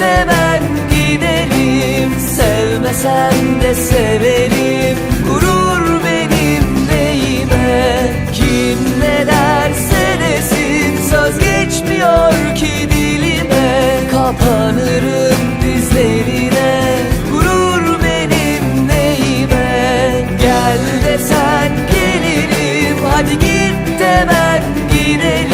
ben gidelim Sevmesen de severim. Gurur benim neyime? Kim ne derse desin Söz geçmiyor ki dilime. Kapanırım dizlerine. Gurur benim neyime? Gel desen gelirim. Hadi git de ben gidelim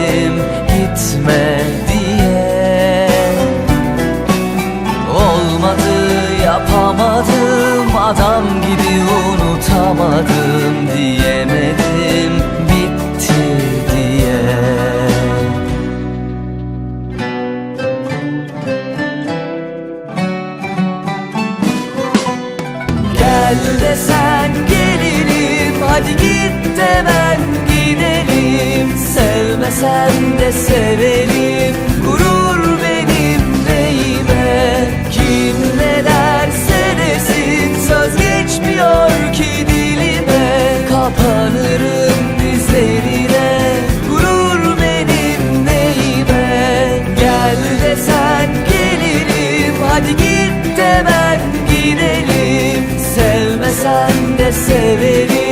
Gel desen gelirim Hadi git de ben gidelim. Sevmesen de severim Sevmesen de severim